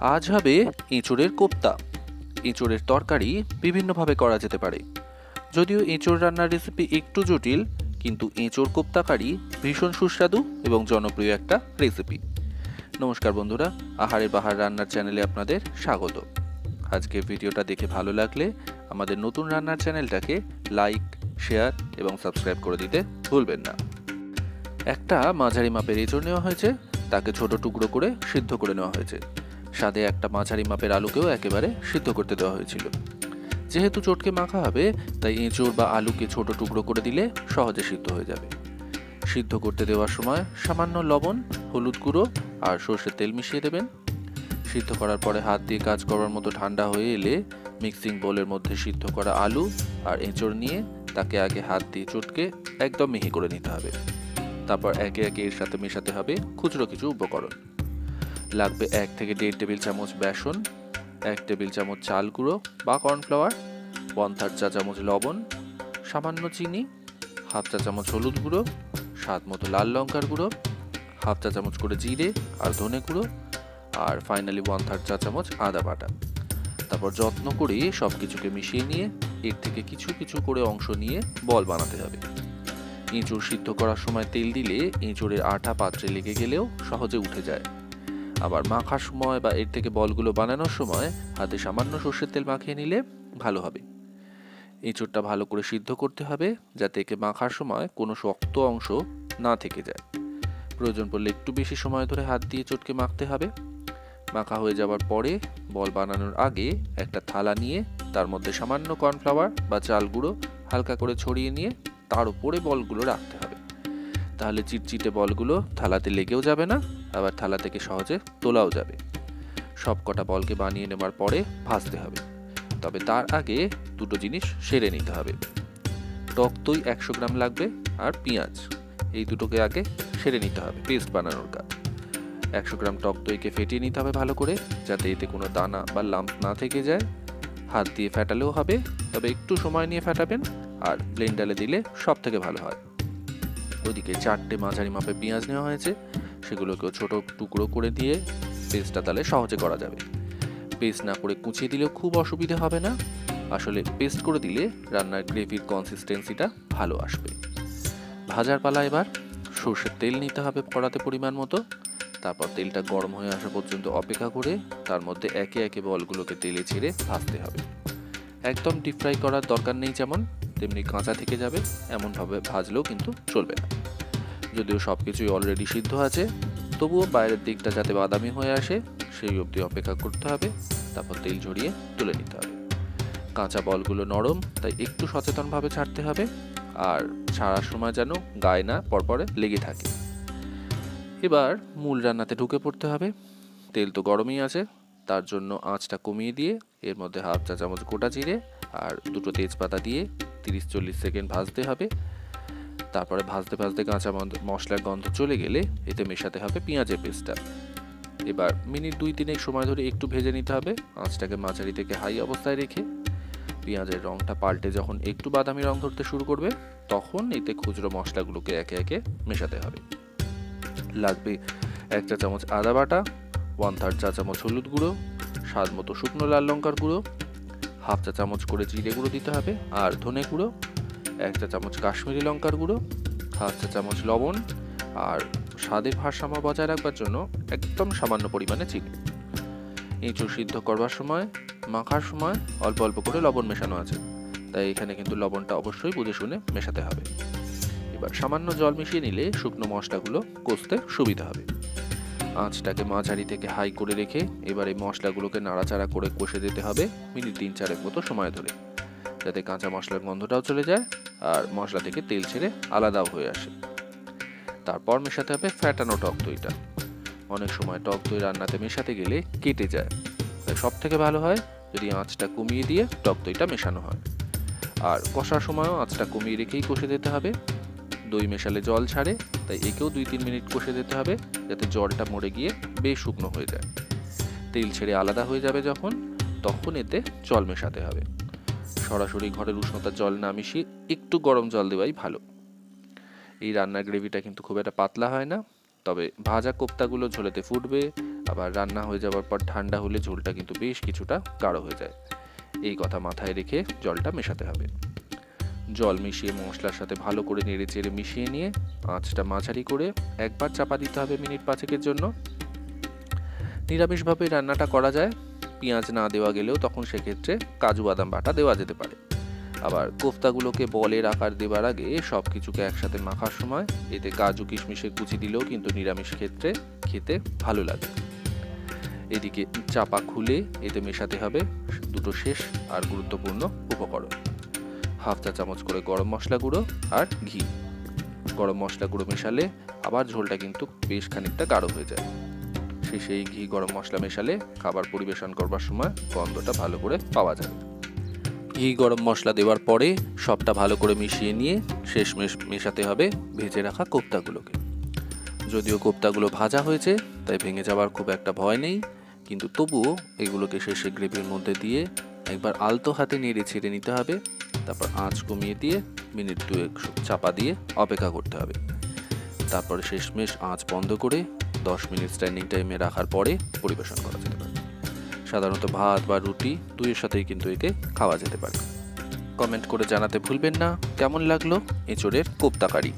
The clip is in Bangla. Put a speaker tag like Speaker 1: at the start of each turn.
Speaker 1: আজ হবে এঁচোড়ের কোপ্তা। এঁচোড়ের তরকারি বিভিন্নভাবে করা যেতে পারে। যদিও এঁচোড় রান্নার রেসিপি একটু জটিল, কিন্তু এঁচোড় কোপ্তা কারি ভীষণ সুস্বাদু এবং জনপ্রিয় একটা রেসিপি নমস্কার বন্ধুরা আহারের বাহার রান্নার চ্যানেলে আপনাদের স্বাগত। আজকের ভিডিওটা দেখে ভালো লাগলে আমাদের নতুন রান্নার চ্যানেলটাকে লাইক শেয়ার এবং সাবস্ক্রাইব করে দিতে ভুলবেন না। একটা মাঝারি মাপের এঁচড় নেওয়া হয়েছে, তাকে ছোট টুকরো করে সিদ্ধ করে নেওয়া হয়েছে। স্বাদে একটা মাঝারি মাপের আলুকেও একেবারে সিদ্ধ করতে দেওয়া হয়েছিল। যেহেতু চটকে মাখা হবে, তাই এঁচড় বা আলুকে ছোট টুকরো করে দিলে সহজে সিদ্ধ হয়ে যাবে। সিদ্ধ করতে দেওয়ার সময় সামান্য লবণ, হলুদ গুঁড়ো আর সর্ষের তেল মিশিয়ে দেবেন। সিদ্ধ করার পরে হাত দিয়ে কাজ করার মতো ঠান্ডা হয়ে এলে মিক্সিং বোলের মধ্যে সিদ্ধ করা আলু আর এঁচড় নিয়ে তাকে আগে হাত দিয়ে চটকে একদম মিহি করে নিতে হবে। তারপর একে একে এর সাথে মেশাতে হবে খুচরো কিছু উপকরণ। লাগবে এক থেকে দেড় টেবিল চামচ বেসন, এক টেবিল চামচ চাল গুঁড়ো বা কর্নফ্লাওয়ার, ওয়ান থার্ড চা চামচ লবণ, সামান্য চিনি, হাফ চা চামচ হলুদ গুঁড়ো, স্বাদ মতো লাল লঙ্কার গুঁড়ো, হাফ চা চামচ করে জিরে আর ধনে গুঁড়ো, আর ফাইনালি ওয়ান থার্ড চা চামচ আদা বাটা। তারপর যত্ন করে সব কিছুকে মিশিয়ে নিয়ে, এর থেকে কিছু কিছু করে অংশ নিয়ে বল বানাতে হবে। এঁচড় সিদ্ধ করার সময় তেল দিলে এঁচড়ের আঠা পাত্রে লেগে গেলেও সহজে উঠে যায়। আবার মাখার সময় বা এর থেকে বলগুলো বানানোর সময় হাতে সামান্য সর্ষের তেল মাখিয়ে নিলে ভালো হবে। এঁচড়টা ভালো করে সিদ্ধ করতে হবে যাতে একে মাখার সময় কোনো শক্ত অংশ না থেকে যায়। প্রয়োজন পড়লে একটু বেশি সময় ধরে হাত দিয়ে চটকে মাখতে হবে। মাখা হয়ে যাওয়ার পরে বল বানানোর আগে একটা থালা নিয়ে তার মধ্যে সামান্য কর্নফ্লাওয়ার বা চাল গুঁড়ো হালকা করে ছড়িয়ে নিয়ে তার উপরে বলগুলো রাখতে হবে। তাহলে চিটচিটে বলগুলো থালাতে লেগেও যাবে না। আবার থালা থেকে সহজে তোলাও যাবে। সব কটা বলকে বানিয়ে নেবার পরে ভাজতে হবে। তবে তার আগে দুটো জিনিস সেরে নিতে হবে। টক দই একশো গ্রাম লাগবে আর পেঁয়াজ। এই দুটোকে আগে সেরে নিতে হবে, পেস্ট বানানোর কাজ। একশো গ্রাম টক দইকে ফেটিয়ে নিতে হবে ভালো করে, যাতে এতে কোনো দানা বা লাম্প না থেকে যায়। হাত দিয়ে ফেটালেও হবে, তবে একটু সময় নিয়ে ফেটাবেন আর ব্লেন্ডারে দিলে সব থেকে ভালো হয়। ওইদিকে চারটে মাঝারি মাপে পেঁয়াজ নেওয়া হয়েছে। সেগুলোকেও ছোট টুকরো করে দিয়ে পেস্টটা তাহলে সহজে করা যাবে। পেস্ট না করে কুচিয়ে দিলেও খুব অসুবিধে হবে না। আসলে পেস্ট করে দিলে রান্নার গ্রেভির কনসিস্টেন্সিটা ভালো আসবে। ভাজার পালা এবার, সর্ষের তেল নিতে হবে কড়াতে পরিমাণ মতো। তারপর তেলটা গরম হয়ে আসা পর্যন্ত অপেক্ষা করে তার মধ্যে একে একে বলগুলোকে তেলে ছেড়ে ভাজতে হবে। একদম ডিপ ফ্রাই করার দরকার নেই যেমন, তেমনি কাঁচা থেকে যাবে, এমনভাবে ভাজলেও কিন্তু চলবে না। যদিও সব কিছুই অলরেডি সিদ্ধ আছে, তবুও বাইরের দিকটা যাতে বাদামি হয়ে আসে, সেই অবধি অপেক্ষা করতে হবে, তারপর তেল ঝরিয়ে তুলে নিতে হবে। কাঁচা বলগুলো নরম, তাই একটু সচেতনভাবে ছাড়তে হবে, আর ছাড়ার সময় যেন গায়ে না পরপরে লেগে থাকে। এবার মূল রান্নাতে ঢুকে পড়তে হবে। তেল তো গরমই আছে, তার জন্য আঁচটা কমিয়ে দিয়ে এর মধ্যে হাফ চা চামচ গোটা জিরে আর দুটো তেজপাতা দিয়ে তিরিশ চল্লিশ সেকেন্ড ভাজতে হবে। তারপরে ভাজতে ভাজতে কাঁচা মশলার গন্ধ চলে গেলে এতে মেশাতে হবে পেঁয়াজের পেস্টটা। এবার মিনিট দুই তিনেক সময় ধরে একটু ভেজে নিতে হবে। আঁচটাকে মাঝারি থেকে হাই অবস্থায় রেখে পেঁয়াজের রঙটা পাল্টে যখন একটু বাদামি রং ধরতে শুরু করবে, তখন এতে খুচরো মশলাগুলোকে একে একে মেশাতে হবে। লাগবে এক চা চামচ আদা বাটা ওয়ান থার্ড চা চামচ হলুদ গুঁড়ো, স্বাদ মতো শুকনো লাল লঙ্কার গুঁড়ো হাফ চা চামচ করে জিরে গুঁড়ো দিতে হবে, আর ধনে গুঁড়ো এক চা চামচ কাশ্মীরি লঙ্কার গুঁড়ো, হাফ চা চামচ লবণ আর স্বাদের ভারসাম্য বজায় রাখবার জন্য একদম সামান্য পরিমাণে চিনি। এঁচড় সিদ্ধ করবার সময়, মাখার সময় অল্প অল্প করে লবণ মেশানো আছে। তাই এখানে কিন্তু লবণটা অবশ্যই বুঝে শুনে মেশাতে হবে। এবার সামান্য জল মিশিয়ে নিলে শুকনো মশলাগুলো কষতে সুবিধা হবে। আঁচটাকে মাঝারি থেকে হাই করে রেখে এবার এই মশলাগুলোকে নাড়াচাড়া করে কষে দিতে হবে মিনিট তিন চারেক মতো সময় ধরে। যাতে কাঁচা মশলার গন্ধটাও চলে যায় আর মশলা থেকে তেল ছেড়ে আলাদাও হয়ে আসে। তারপর মেশাতে হবে ফ্যাটানো টক দইটা। অনেক সময় টক দই রান্নাতে মেশাতে গেলে কেটে যায়। তাই সব থেকে ভালো হয় যদি আঁচটা কমিয়ে দিয়ে টক দইটা মেশানো হয়। আর কষার সময়ও আঁচটা কমিয়ে রেখেই কষে দিতে হবে। দই মেশালে জল ছাড়ে, তাই একেও দুই তিন মিনিট কষে দিতে হবে যাতে জলটা মরে গিয়ে বেশ শুকনো হয়ে যায়। তেল ছেড়ে আলাদা হয়ে যাবে যখন, তখন এতে জল মেশাতে হবে। সরাসরি ঘরের উষ্ণতার জল না মিশিয়ে একটু গরম জল দেওয়াই ভালো। এই রান্নার গ্রেভিটা কিন্তু খুব একটা পাতলা হয় না, তবে ভাজা কোপ্তাগুলো ঝোলেতে ফুটবে, আবার রান্না হয়ে যাওয়ার পর ঠান্ডা হলে ঝোলটা কিন্তু বেশ কিছুটা গাঢ় হয়ে যায়। এই কথা মাথায় রেখে জলটা মেশাতে হবে। জল মিশিয়ে মশলার সাথে ভালো করে নেড়ে চেড়ে মিশিয়ে নিয়ে আঁচটা মাঝারি করে একবার চাপা দিতে হবে মিনিট পাঁচেকের জন্য। নিরামিষভাবে রান্নাটা করা যায়। পেঁয়াজ না দেওয়া গেলেও তখন সেক্ষেত্রে কাজু বাদাম বাটা দেওয়া যেতে পারে। আবার কোফতাগুলোকে বলের আকার দেওয়ার আগে সব কিছুকে একসাথে মাখার সময় এতে কাজু কিশমিশের কুচি দিলেও কিন্তু নিরামিষ ক্ষেত্রে খেতে ভালো লাগে। এদিকে চাপা খুলে এতে মেশাতে হবে দুটো শেষ আর গুরুত্বপূর্ণ উপকরণ। হাফ চা চামচ করে গরম মশলা গুঁড়ো আর ঘি। গরম মশলা গুঁড়ো মেশালে আবার ঝোলটা কিন্তু বেশ খানিকটা গাঢ় হয়ে যায়। শেষে এই ঘি, গরম মশলা মেশালে খাবার পরিবেশন করবার সময় গন্ধটা ভালো করে পাওয়া যায় ঘি, গরম মশলা দেওয়ার পরে সবটা ভালো করে মিশিয়ে নিয়ে শেষ মেশাতে হবে ভেজে রাখা কোপ্তাগুলোকে। যদিও কোপ্তাগুলো ভাজা হয়েছে, তাই ভেঙে যাওয়ার খুব একটা ভয় নেই, কিন্তু তবুও এগুলোকে শেষে গ্রেভির মধ্যে দিয়ে একবার আলতো হাতে নেড়ে ছেড়ে নিতে হবে, তারপর আঁচ কমিয়ে দিয়ে মিনিট দুয়েক চাপা দিয়ে অপেক্ষা করতে হবে। তারপরে শেষমেশ আঁচ বন্ধ করে দশ মিনিট স্ট্যান্ডিং টাইমে রাখার পরে পরিবেশন করা যেতে পারে। সাধারণত ভাত বা রুটি দুইয়ের সাথেই কিন্তু একে খাওয়া যেতে পারে। কমেন্ট করে জানাতে ভুলবেন না। কেমন লাগল? এঁচোড়ের কোপ্তা কারি